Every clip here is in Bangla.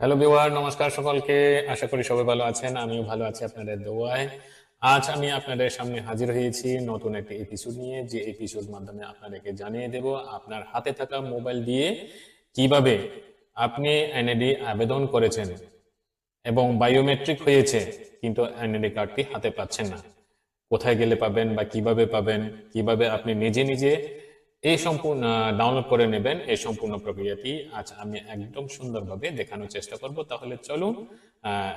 হ্যালো বিওয়ার নমস্কার সকলকে। আশা করি সবাই ভালো আছেন, আমিও ভালো আছি আপনাদের দোয়ায়। আজ আমি আপনাদের সামনে হাজির হয়েছি নতুন একটি এপিসোড নিয়ে। যে এপিসোড মাধ্যমে আপনাদেরকে জানিয়ে দেব আপনার হাতে থাকা মোবাইল দিয়ে কীভাবে আপনি এনএডি আবেদন করেছেন এবং বায়োমেট্রিক হয়েছে, কিন্তু এনএডি কার্ডটি হাতে পাচ্ছেন না। কোথায় গেলে পাবেন বা কীভাবে পাবেন, কীভাবে আপনি নিজে নিজে এই সম্পূর্ণ ডাউনলোড করে নেবেন। এই সম্পূর্ণ প্রক্রিয়াটি আজ আমি একদম সুন্দরভাবে দেখানোর চেষ্টা করব। তাহলে চলুন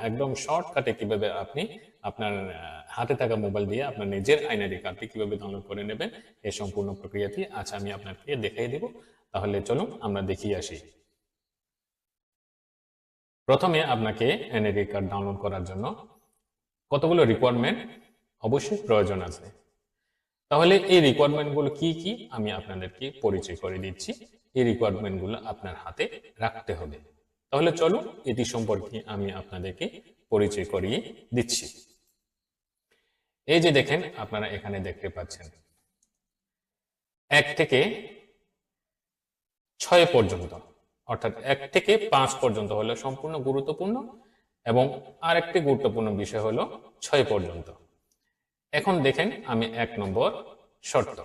একদম শর্টকাটে কীভাবে আপনি আপনার হাতে থাকা মোবাইল দিয়ে আপনার নিজের আইনারি কার্ডটি কীভাবে ডাউনলোড করে নেবেন এই সম্পূর্ণ প্রক্রিয়াটি আজ আমি আপনাকে দেখিয়ে দিব। তাহলে চলুন, আমরা দেখিয়ে আসি। প্রথমে আপনাকে এনআইডি কার্ড ডাউনলোড করার জন্য কতগুলো রিকোয়ারমেন্ট অবশ্যই প্রয়োজন আছে। তাহলে এই রিকোয়ারমেন্টগুলো কি কি? আমি আপনাদেরকে পরিচয় করে দিচ্ছি। এই রিকোয়ারমেন্টগুলো আপনার হাতে রাখতে হবে। তাহলে চলো এটি সম্পর্কে আমি আপনাদেরকে পরিচয় করিয়ে দিচ্ছি। এই যে দেখেন, আপনারা এখানে দেখতে পাচ্ছেন। এক থেকে ছয় পর্যন্ত, অর্থাৎ এক থেকে পাঁচ পর্যন্ত হলো সম্পূর্ণ গুরুত্বপূর্ণ এবং আরেকটি গুরুত্বপূর্ণ বিষয় হলো ছয় পর্যন্ত। এখন দেখেন আমি এক নম্বর শর্ত।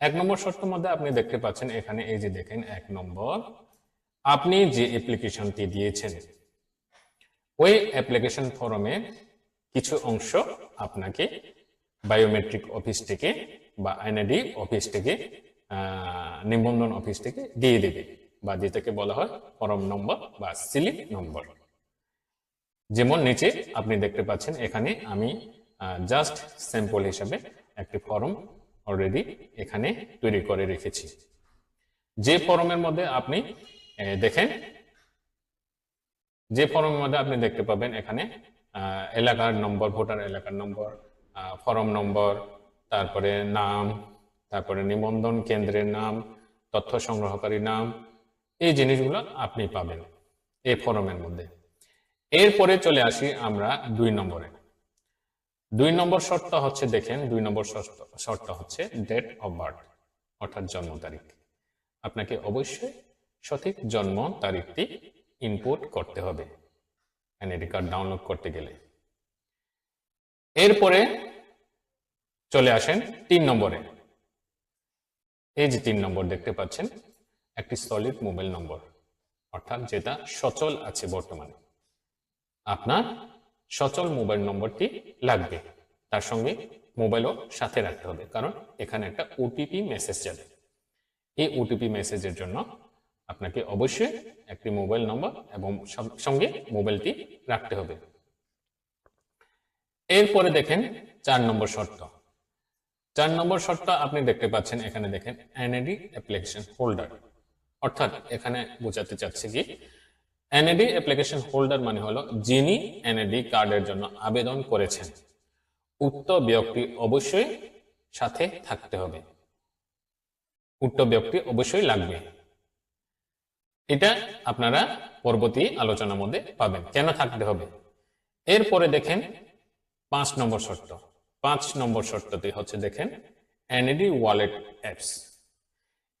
এক নম্বর শর্ত মধ্যে আপনি দেখতে পাচ্ছেন, এখানে এই যে দেখেন, এক নম্বর, আপনি যে অ্যাপ্লিকেশনটি দিয়েছেন, ওই অ্যাপ্লিকেশন ফর্মের কিছু অংশ আপনাকে বায়োমেট্রিক অফিস থেকে বা এনআইডি অফিস থেকে নিবন্ধন অফিস থেকে দিয়ে দেবে বা যেটাকে বলা হয় ফর্ম নম্বর বা সিলিপ নম্বর যেমন নিচে আপনি দেখতে পাচ্ছেন, এখানে আমি জাস্ট স্যাম্পল হিসাবে একটি ফর্ম অলরেডি এখানে তৈরি করে রেখেছি। যে ফর্মের মধ্যে আপনি দেখেন, যে ফর্মের মধ্যে আপনি দেখতে পাবেন এখানে এলাকার নম্বর ভোটার এলাকার নম্বর ফর্ম নম্বর তারপরে নাম, তারপরে নিবন্ধন কেন্দ্রের নাম, তথ্য সংগ্রহকারী নাম, এই জিনিসগুলো আপনি পাবেন এই ফর্মের মধ্যে। এরপরে চলে আসি আমরা দুই নম্বরে। দুই নম্বর শর্ত হচ্ছে, দেখেন, দুই নম্বর শর্ত হচ্ছে ডেট অফ বার্থ অর্থাৎ জন্ম তারিখ। আপনাকে অবশ্যই সঠিক জন্ম তারিখটি ইনপুট করতে হবে এনআইডি কার্ড ডাউনলোড করতে গেলে। এরপরে চলে আসেন তিন নম্বরে। এই যে তিন নম্বর দেখতে পাচ্ছেন, একটি সলিড মোবাইল নম্বর অর্থাৎ যেটা সচল আছে বর্তমানে। আপনার সচল মোবাইল নম্বরটি লাগবে। তার সঙ্গে মোবাইলও সাথে রাখতে হবে, কারণ এখানে একটা ওটিপি মেসেজ যাবে। এই ওটিপি মেসেজের জন্য আপনাকে অবশ্যই একটি মোবাইল নম্বর এবং সঙ্গে মোবাইলটি রাখতে হবে। এরপরে দেখেন চার নম্বর শর্ত। চার নম্বর শর্ত আপনি দেখতে পাচ্ছেন, এখানে দেখেন এনএডি অ্যাপ্লিকেশন হোল্ডার অর্থাৎ এখানে বোঝাতে চাচ্ছে কি এনএডি অ্যাপ্লিকেশন হোল্ডার মানে হলো যিনি এনএডি কার্ডের জন্য আবেদন করেছেন। উক্ত ব্যক্তি অবশ্যই সাথে থাকতে হবে। উক্ত ব্যক্তি অবশ্যই লাগবে। এটা আপনারা পরবর্তী আলোচনার মধ্যে পাবেন। কেন থাকতে হবে? এরপরে দেখেন পাঁচ নম্বর শর্ত। পাঁচ নম্বর শর্তটি হচ্ছে দেখেন এনএডি ওয়ালেট অ্যাপস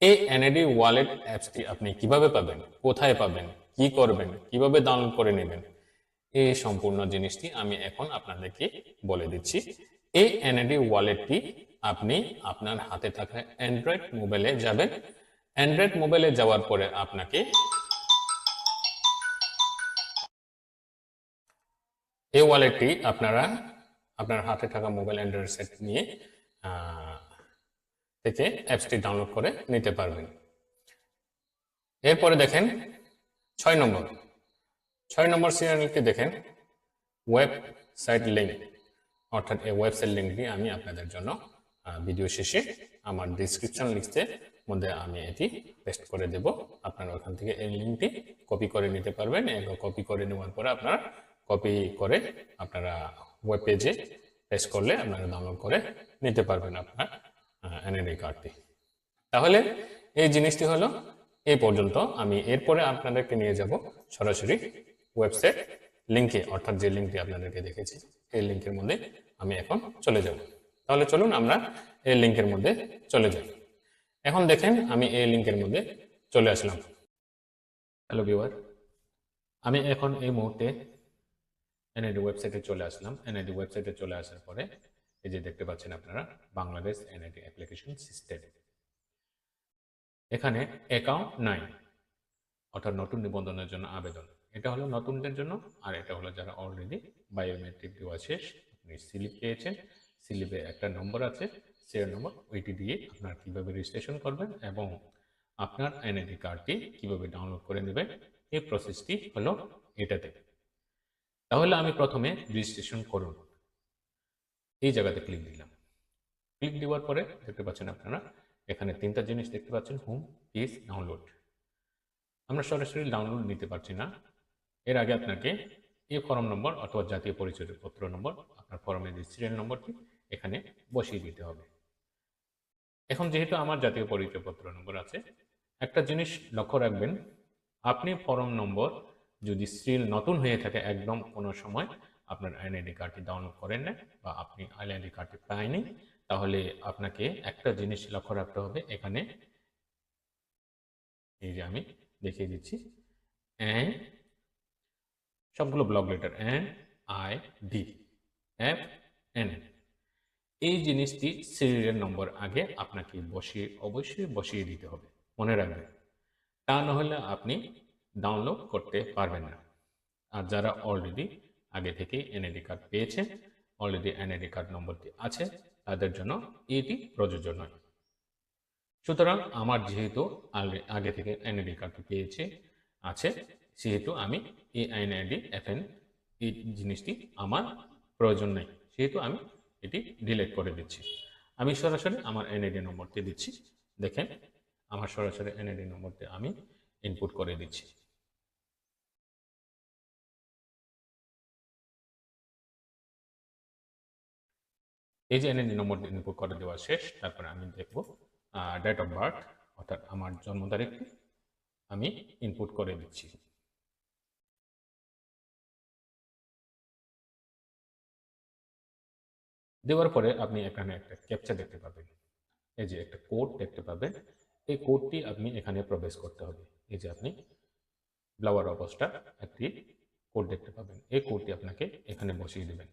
এই এনএডি ওয়ালেট অ্যাপসটি আপনি কীভাবে পাবেন? কোথায় পাবেন? কি করবেন, কীভাবে ডাউনলোড করে নেবেন এই সম্পূর্ণ জিনিসটি আমি এখন আপনাদেরকে বলে দিচ্ছি। এই এনএডি ওয়ালেটটি আপনি আপনার হাতে থাকা অ্যান্ড্রয়েড মোবাইলে যাবেন। অ্যান্ড্রয়েড মোবাইলে যাওয়ার পরে আপনাকে এই ওয়ালেটটি আপনারা আপনার হাতে থাকা মোবাইল অ্যান্ড্রয়েড সেট নিয়ে থেকে অ্যাপসটি ডাউনলোড করে নিতে পারবেন। এরপরে দেখেন ছয় নম্বর। ছয় নম্বর সিরিয়ালটি দেখেন। ওয়েবসাইট লিঙ্ক অর্থাৎ এই ওয়েবসাইট লিঙ্কটি আমি আপনাদের জন্য ভিডিও শেষে আমার ডিসক্রিপশন লিস্টের মধ্যে আমি এটি পেস্ট করে দেব। আপনারা ওখান থেকে এই লিঙ্কটি কপি করে নিতে পারবেন। কপি করে নেওয়ার পরে আপনারা কপি করে আপনারা ওয়েব পেজে পেস্ট করলে আপনারা ডাউনলোড করে নিতে পারবেন আপনার এনআইডি কার্ডটি তাহলে এই জিনিসটি হলো এই পর্যন্ত আমি এরপরে আপনাদেরকে নিয়ে যাব সরাসরি ওয়েবসাইট লিঙ্কে অর্থাৎ যে লিঙ্কটি আপনাদেরকে দেখেছি, এই লিঙ্কের মধ্যে আমি এখন চলে যাব। তাহলে চলুন আমরা এই লিঙ্কের মধ্যে চলে যাই। এখন দেখেন আমি এই লিঙ্কের মধ্যে চলে আসলাম। হ্যালো ভিউয়ার আমি এখন এই মুহূর্তে এনআইডি ওয়েবসাইটে চলে আসলাম। এনআইডি ওয়েবসাইটে চলে আসার পরে এই যে দেখতে পাচ্ছেন আপনারা, বাংলাদেশ এনআইডি অ্যাপ্লিকেশন সিস্টেম এখানে অ্যাকাউন্ট নাই। অর্থাৎ নতুন নিবন্ধনের জন্য আবেদন। এটা হলো নতুনদের জন্য, আর এটা হলো যারা অলরেডি বায়োমেট্রিক দেওয়া শেষ, আপনি স্লিপ পেয়েছেন স্লিপে একটা নম্বর আছে, সেই নম্বর ওইটি দিয়ে আপনার কীভাবে রেজিস্ট্রেশন করবেন এবং আপনার এনআইডি কার্ডটি কীভাবে ডাউনলোড করে নেবেন, এই প্রসেসটি হলো এটাতে। তাহলে আমি প্রথমে রেজিস্ট্রেশন করুন। এই জায়গাতে ক্লিক দিলাম। ক্লিক দেওয়ার পরে দেখতে পাচ্ছেন আপনারা এখানে তিনটা জিনিস দেখতে পাচ্ছেন হোম পেজ ডাউনলোড আমরা সরাসরি ডাউনলোড নিতে পারছি না। এর আগে আপনাকে এই ফর্ম নম্বর অথবা জাতীয় পরিচয়পত্র নম্বর আপনার ফর্মের যে সিরিয়াল নম্বরটি এখানে বসিয়ে দিতে হবে। এখন যেহেতু আমার জাতীয় পরিচয়পত্র নম্বর আছে, একটা জিনিস লক্ষ্য রাখবেন, আপনি ফর্ম নম্বর যদি সিরিয়াল নতুন হয়ে থাকে, একদম কোনো সময় আপনার আইএনআইডি কার্ডটি ডাউনলোড করেন না বা আপনি আইএনআইডি কার্ডটি পায়নি তাহলে আপনাকে একটা জিনিস লক্ষ্য রাখতে হবে এখানে। এই যে আমি দেখিয়ে দিচ্ছি। এন সবগুলো block letter N I D F N এই জিনিসটি সিরিয়াল নম্বর আগে আপনাকে বসিয়ে, অবশ্যই বসিয়ে দিতে হবে। মনে রাখবেন, তা নাহলে আপনি ডাউনলোড করতে পারবেন না। আর যারা অলরেডি আগে থেকে এনআইডি কার্ড পেয়েছেন অলরেডি এনআইডি কার্ড নম্বরটি আছে তাদের জন্য এটি প্রযোজ্য নয়। সুতরাং আমার যেহেতু আগে থেকে এনআইডি কার্ডটি পেয়েছে, আছে, সেহেতু আমি এই এনআইডি এফএন এই জিনিসটি আমার প্রয়োজন নেই। সেহেতু আমি এটি ডিলিট করে দিচ্ছি। আমি সরাসরি আমার এনআইডি নম্বরটি দিচ্ছি। দেখেন, আমার সরাসরি এনআইডি নম্বরটি আমি ইনপুট করে দিচ্ছি। এই যে এনআইডি নম্বরটি ইনপুট করে দেওয়া শেষ, তারপরে আমি দেখব ডেট অফ বার্থ অর্থাৎ আমার জন্ম তারিখটি আমি ইনপুট করে দিচ্ছি। দেওয়ার পরে আপনি এখানে একটা ক্যাপচা দেখতে পাবেন। এই যে একটা কোড দেখতে পাবেন। এই কোডটি আপনি এখানে প্রবেশ করতে হবে। এই যে আপনি ব্লাওয়ার অবস্থা একটি কোড দেখতে পাবেন। এই কোডটি আপনাকে এখানে বসিয়ে দেবেন।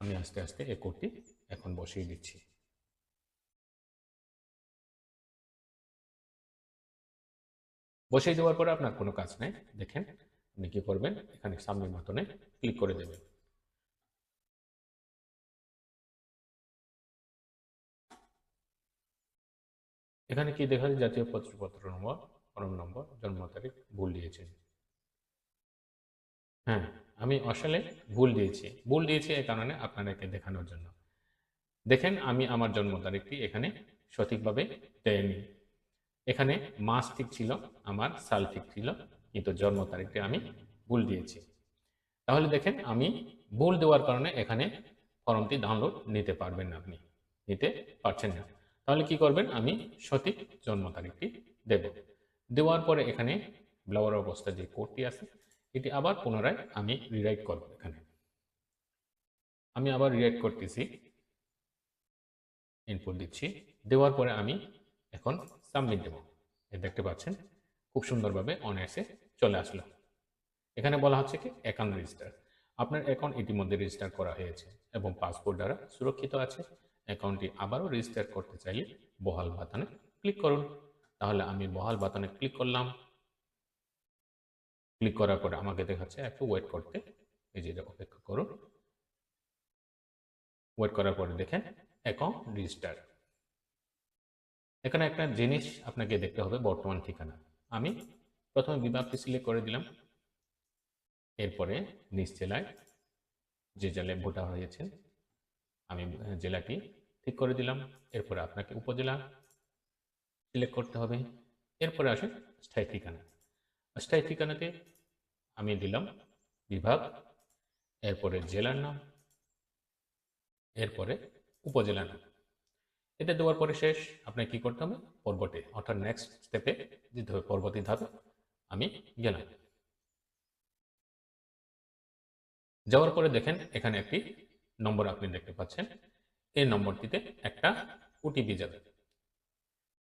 আমি আস্তে আস্তে এই কোডটি এখন বসিয়ে দিচ্ছি। বসিয়ে দেওয়ার পরে আপনার কোনো কাজ নেই। দেখেন, আপনি কি করবেন? এখানে সামনের মতনে ক্লিক করে দেবেন। এখানে কি দেখা যায়? জাতীয় পত্রপত্র নম্বর, ফর্ম নম্বর, জন্ম তারিখ ভুল দিয়েছেন। হ্যাঁ আমি আসলে ভুল দিয়েছি। ভুল দিয়েছি এই কারণে আপনাদেরকে দেখানোর জন্য। দেখেন, আমি আমার জন্ম তারিখটি এখানে সঠিকভাবে দেয়নি এখানে মাস ঠিক ছিল, আমার সাল ঠিক ছিল, কিন্তু জন্ম তারিখটি আমি ভুল দিয়েছি। তাহলে দেখেন, আমি ভুল দেওয়ার কারণে এখানে ফর্মটি ডাউনলোড নিতে পারবেন না আপনি। নিতে পারছেন না। তাহলে কি করবেন? আমি সঠিক জন্ম তারিখটি দেব। দেওয়ার পরে এখানে ব্লাওয়ার অবস্থা যে কোডটি আছে এটি আবার পুনরায় আমি রিরাইট করব এখানে। আমি আবার রিরাইট করতেছি। ইনপুট দিচ্ছি। দেওয়ার পরে আমি এখন সাবমিট দেব। দেখতে পাচ্ছেন, খুব সুন্দরভাবে অনায়াসে চলে আসলো। এখানে বলা হচ্ছে কি অ্যাকাউন্ট রেজিস্টার আপনার অ্যাকাউন্ট ইতিমধ্যে রেজিস্টার করা হয়েছে এবং পাসপোর্ট দ্বারা সুরক্ষিত আছে। অ্যাকাউন্টটি আবারও রেজিস্টার করতে চাইলে বহাল বাতানে ক্লিক করুন। তাহলে আমি বহাল বাতানে ক্লিক করলাম। ক্লিক করার পরে আমাকে দেখাচ্ছে একটু ওয়েট করতে। এই যে অপেক্ষা করুন। ওয়েট করার পরে দেখেন অ্যাকাউন্ট রেজিস্টার এখানে একটা জিনিস আপনাকে দেখতে হবে বর্তমান ঠিকানা। আমি প্রথমে বিভাগটি সিলেক্ট করে দিলাম। এরপরে নিজ জেলায় যে জেলায় ভোটার হয়েছেন, আমি জেলাটি ঠিক করে দিলাম। এরপরে আপনাকে উপজেলা সিলেক্ট করতে হবে। এরপরে আসে স্থায়ী ঠিকানা। স্থায়ী ঠিকানাতে আমি দিলাম, বিভাগ, এরপরে জেলার নাম, এরপরে উপজেলার নাম। এটা দেওয়ার পরে শেষ, আপনাকে কি করতে হবে? পর্বতে, অর্থাৎ নেক্সট স্টেপে যেতে হবে পরবর্তী ধাপে আমি গেলাম। যাওয়ার পরে দেখেন, এখানে একটি নম্বর আপনি দেখতে পাচ্ছেন। এই নম্বরটিতে একটা ওটিপি যাবে।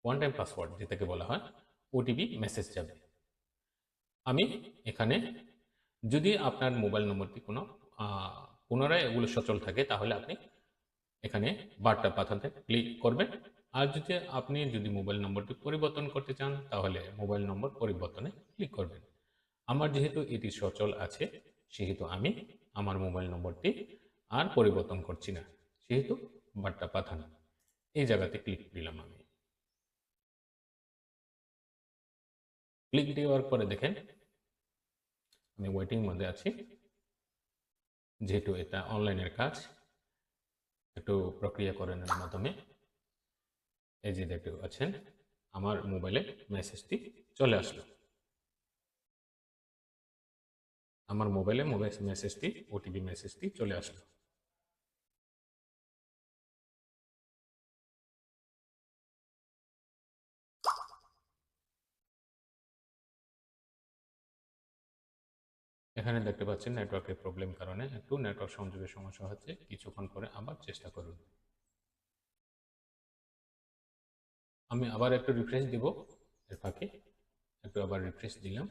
ওয়ান টাইম পাসওয়ার্ড যেটাকে বলা হয় ওটিপি মেসেজ যাবে। আমি এখানে যদি আপনার মোবাইল নম্বরটি কোনো পুনরায় এগুলো সচল থাকে, তাহলে আপনি এখানে বার্তা পাঠাতে ক্লিক করবেন। আর যদি আপনি যদি মোবাইল নম্বরটি পরিবর্তন করতে চান, তাহলে মোবাইল নম্বর পরিবর্তনে ক্লিক করবেন। আমার যেহেতু এটি সচল আছে, সেহেতু আমি আমার মোবাইল নম্বরটি আর পরিবর্তন করছি না, সেহেতু বার্তা পাঠান এই জায়গাতে ক্লিক দিলাম আমি। ক্লিক দেওয়ার পরে দেখেন। আমি ওয়েটিং মধ্যে আছি। যেহেতু এটা অনলাইনের কাজ, একটু প্রক্রিয়াকরণের মাধ্যমে। এই যে দেখতে পাচ্ছেন, আমার মোবাইলে মেসেজটি চলে আসলো। আমার মোবাইলে মোবাইল মেসেজটি ওটিপি মেসেজটি চলে আসলো। এখানে দেখতে পাচ্ছেন নেটওয়ার্কের প্রবলেম কারণে একটু নেটওয়ার্ক সংযোগের সমস্যা হচ্ছে। কিছুক্ষণ পরে আবার চেষ্টা করুন। আমি আবার একটু রিফ্রেশ দিব এর ফাঁকে। একটু আবার রিফ্রেশ দিলাম।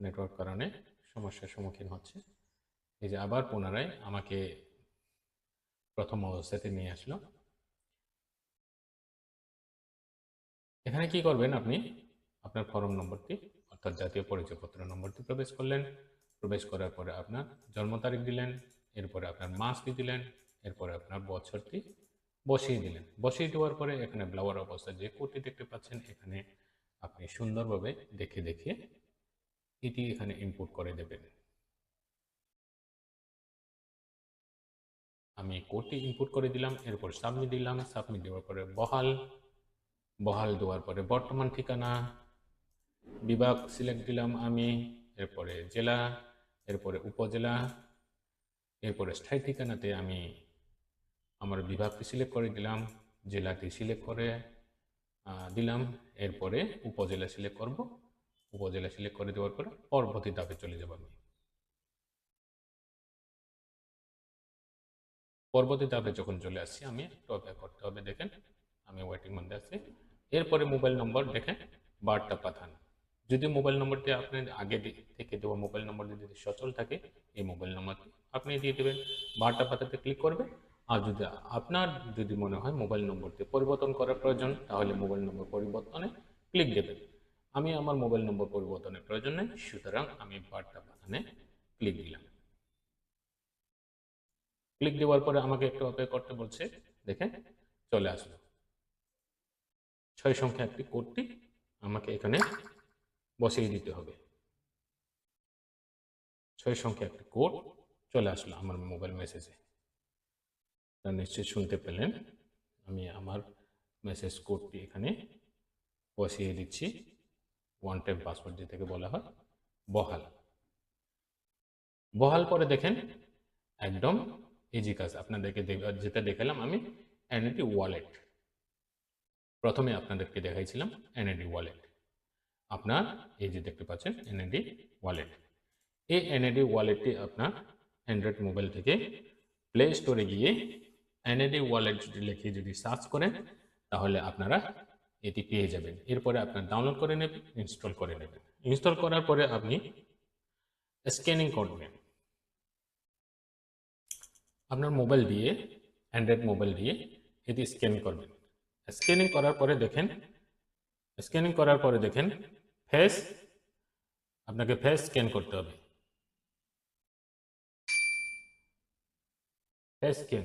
নেটওয়ার্ক কারণে সমস্যার সম্মুখীন হচ্ছে। এই যে আবার পুনরায় আমাকে প্রথম অবস্থাতে নিয়ে আসলো। এখানে কি করবেন আপনি? আপনার ফর্ম নম্বরটি, অর্থাৎ জাতীয় পরিচয়পত্র নম্বরটি প্রবেশ করলেন। প্রবেশ করার পরে আপনার জন্ম তারিখ দিলেন, এরপরে আপনার মাসটি দিলেন, এরপরে আপনার বছরটি বসিয়ে দিলেন। বসিয়ে দেওয়ার পরে এখানে ব্লাওয়ার অবস্থায় যে কোডটি দেখতে পাচ্ছেন, এখানে আপনি সুন্দরভাবে দেখে দেখে এটি এখানে ইনপুট করে দেবেন। আমি কোডটি ইনপুট করে দিলাম, এরপর সাবমিট দিলাম সাবমিট দেওয়ার পরে বহাল বহাল দেওয়ার পরে। বর্তমান ঠিকানা, বিভাগ সিলেক্ট দিলাম আমি, এরপরে জেলা, এরপরে উপজেলা, এরপরে স্থায়ী ঠিকানাতে আমি আমার বিভাগটি সিলেক্ট করে দিলাম, জেলাটি সিলেক্ট করে দিলাম, এরপরে উপজেলা সিলেক্ট করব। উপজেলা সিলেক্ট করে দেওয়ার পরে পরবর্তী ধাপে চলে যাব আমি। পরবর্তী ধাপে যখন চলে আসছি আমি একটু অপেক্ষা করতে হবে, দেখেন, আমি ওয়েটিং মধ্যে আছি। এরপরে মোবাইল নম্বর দেখে বার্তা পাঠান। যদি মোবাইল নম্বরটি আপনার আগে থেকে দেওয়া মোবাইল নম্বর যদি সচল থাকে, এই মোবাইল নম্বরটি আপনি দিয়ে দেবেন। বার্তা পাঠাতে ক্লিক করবে। আর যদি আপনার যদি মনে হয় মোবাইল নম্বরটি পরিবর্তন করার প্রয়োজন, তাহলে মোবাইল নম্বর পরিবর্তনে ক্লিক দেবেন। আমি আমার মোবাইল নম্বর পরিবর্তনের প্রয়োজন নেই, সুতরাং আমি বার্তা পাঠানে ক্লিক দিলাম। ক্লিক দেওয়ার পরে আমাকে একটু অপেক্ষা করতে বলছে। দেখে চলে আসলো। ছয় সংখ্যা একটি কোডটি আমাকে এখানে বসিয়ে দিতে হবে। ছয় সংখ্যা একটি কোড চলে আসলো আমার মোবাইল মেসেজে আপনারা নিশ্চয়ই শুনতে পেলেন, আমি আমার মেসেজ কোডটি এখানে বসিয়ে দিচ্ছি। ওয়ান টাইম পাসওয়ার্ড যেটাকে বলা হয়, বহাল। বহাল পরে দেখেন একদম ইজি কাজ। আপনাদেরকে যেটা দেখালাম আমি এনএডি ওয়ালেট প্রথমে আপনাদেরকে দেখাইছিলাম এনএডি ওয়ালেট আপনার, এই যে দেখতে পাচ্ছেন এনএডি ওয়ালেট এই এনএডি ওয়ালেটটি আপনার অ্যান্ড্রয়েড মোবাইল থেকে প্লে স্টোরে গিয়ে এনএডি ওয়ালেট যদি লিখে যদি সার্চ করেন, তাহলে আপনারা এটি পেয়ে যাবেন। এরপরে আপনার ডাউনলোড করে নেবেন ইনস্টল করে নেবেন। ইনস্টল করার পরে আপনি স্ক্যানিং করবেন আপনার মোবাইল দিয়ে অ্যান্ড্রয়েড মোবাইল দিয়ে এটি স্ক্যান করবেন। স্ক্যানিং করার পরে দেখেন স্ক্যানিং করার পরে দেখেন ফেস আপনাকে ফেস স্ক্যান করতে হবে। ফেস স্ক্যান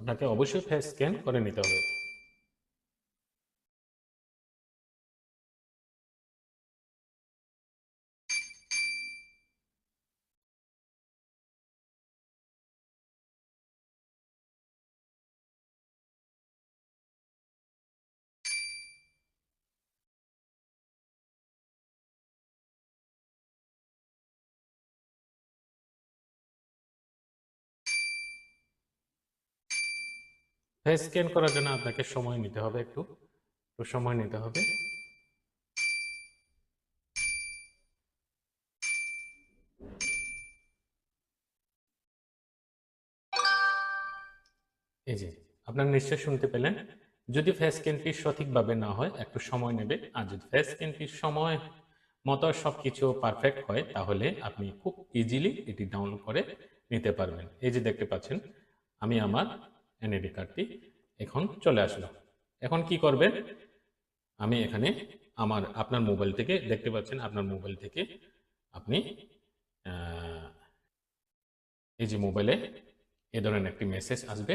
আপনাকে অবশ্যই ফেস স্ক্যান করে নিতে হবে। ফেস স্ক্যান করার জন্য আপনাকে সময় নিতে হবে একটু। একটু সময় নিতে হবে। এই যে, আপনারা নিশ্চয় শুনতে পেলেন। যদি ফেস স্ক্যানটি সঠিকভাবে না হয়, একটু সময় নেবে। আর যদি ফেস স্ক্যানটির সময় মতো সবকিছু পারফেক্ট হয়, তাহলে আপনি খুব ইজিলি এটি ডাউনলোড করে নিতে পারবেন। এই যে দেখতে পাচ্ছেন, আমি আমার এনআইডি কার্ডটি এখন চলে আসলো। এখন কি করবেন? আমি এখানে আমার, আপনার মোবাইল থেকে দেখতে পাচ্ছেন, আপনার মোবাইল থেকে আপনি এই যে মোবাইলে এ ধরনের একটি মেসেজ আসবে।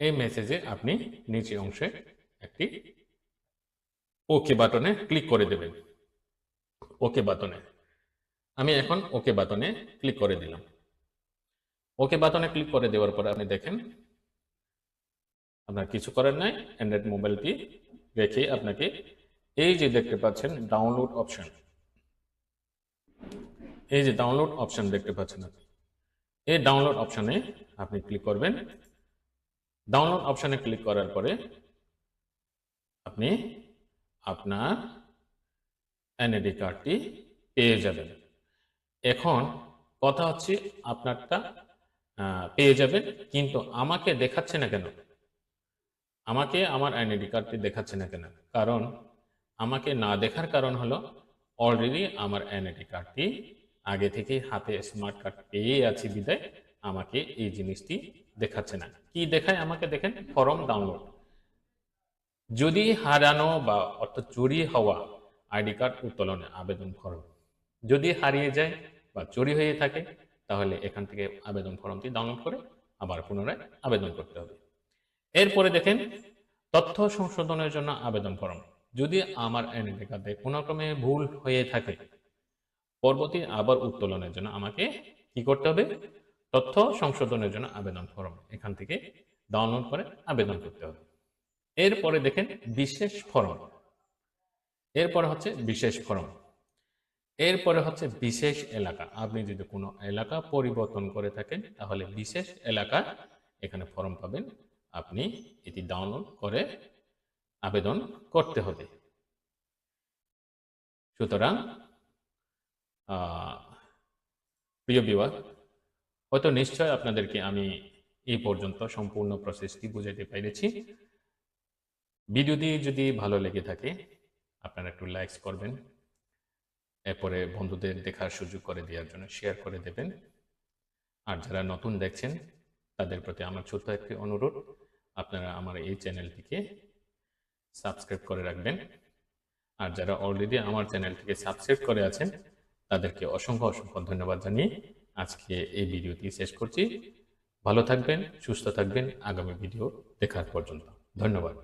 এই মেসেজে আপনি নিচে অংশে একটি ওকে বাটনে ক্লিক করে দেবেন। ওকে বাটনে আমি এখন ওকে বাটনে ক্লিক করে দিলাম। ওকে বাটনে ক্লিক করে দেওয়ার পর আপনি দেখেন আপনার কিছু করার নাই অ্যান্ড্রয়েড মোবাইলটি রেখে আপনাকে এই যে দেখতে পাচ্ছেন ডাউনলোড অপশন এই যে ডাউনলোড অপশন দেখতে পাচ্ছেন আপনি, এই ডাউনলোড অপশানে আপনি ক্লিক করবেন। ডাউনলোড অপশানে ক্লিক করার পরে আপনি আপনার এনআইডি কার্ডটি পেয়ে যাবেন। এখন কথা হচ্ছে আপনারটা পেয়ে যাবেন, কিন্তু আমাকে দেখাচ্ছে না কেন? আমাকে আমার আইডেন্টি কার্ডটি দেখাচ্ছে না কেন? কারণ আমাকে না দেখার কারণ হলো অলরেডি আমার আইডেন্টি কার্ডটি আগে থেকে হাতে স্মার্ট কার্ড পেয়ে আছি বিদায়। আমাকে এই জিনিসটি দেখাচ্ছে না। কি দেখায় আমাকে দেখেন? ফর্ম ডাউনলোড যদি হারানো বা অর্থাৎ চুরি হওয়া আইডি কার্ড উত্তোলনে আবেদন ফর্ম যদি হারিয়ে যায় বা চুরি হয়ে থাকে, তাহলে এখান থেকে আবেদন ফর্মটি ডাউনলোড করে আবার পুনরায় আবেদন করতে হবে। এরপরে দেখেন, তথ্য সংশোধনের জন্য আবেদন ফর্ম। যদি আমার কার্ডে কোনো ক্রমে ভুল হয়ে থাকে, পরবর্তী আবার উত্তোলনের জন্য আমাকে কি করতে হবে? তথ্য সংশোধনের জন্য আবেদন ফর্ম এখান থেকে ডাউনলোড করে আবেদন করতে হবে। এরপরে দেখেন, বিশেষ ফর্ম। এরপরে হচ্ছে বিশেষ ফর্ম। এরপরে হচ্ছে বিশেষ এলাকা। আপনি যদি কোনো এলাকা পরিবর্তন করে থাকেন, তাহলে বিশেষ এলাকা এখানে ফর্ম পাবেন। আপনি এটি ডাউনলোড করে আবেদন করতে হবে। সুতরাং প্রিয় বিভাগ হয়তো নিশ্চয় আপনাদেরকে আমি এই পর্যন্ত সম্পূর্ণ প্রসেসটি বুঝাইতে পেরেছি ভিডিওটি যদি ভালো লেগে থাকে, আপনারা একটু লাইকস করবেন। এরপরে বন্ধুদের দেখার সুযোগ করে দেওয়ার জন্য শেয়ার করে দেবেন। আর যারা নতুন দেখছেন, তাদের প্রতি আমার ছোট্ট একটি অনুরোধ আপনারা আমার এই চ্যানেলটিকে সাবস্ক্রাইব করে রাখবেন। আর যারা অলরেডি আমার চ্যানেলটিকে সাবস্ক্রাইব করে আছেন, তাদেরকে অসংখ্য অসংখ্য ধন্যবাদ জানিয়ে আজকে এই ভিডিওটি শেষ করছি। ভালো থাকবেন, সুস্থ থাকবেন। আগামী ভিডিও দেখার পর্যন্ত। ধন্যবাদ।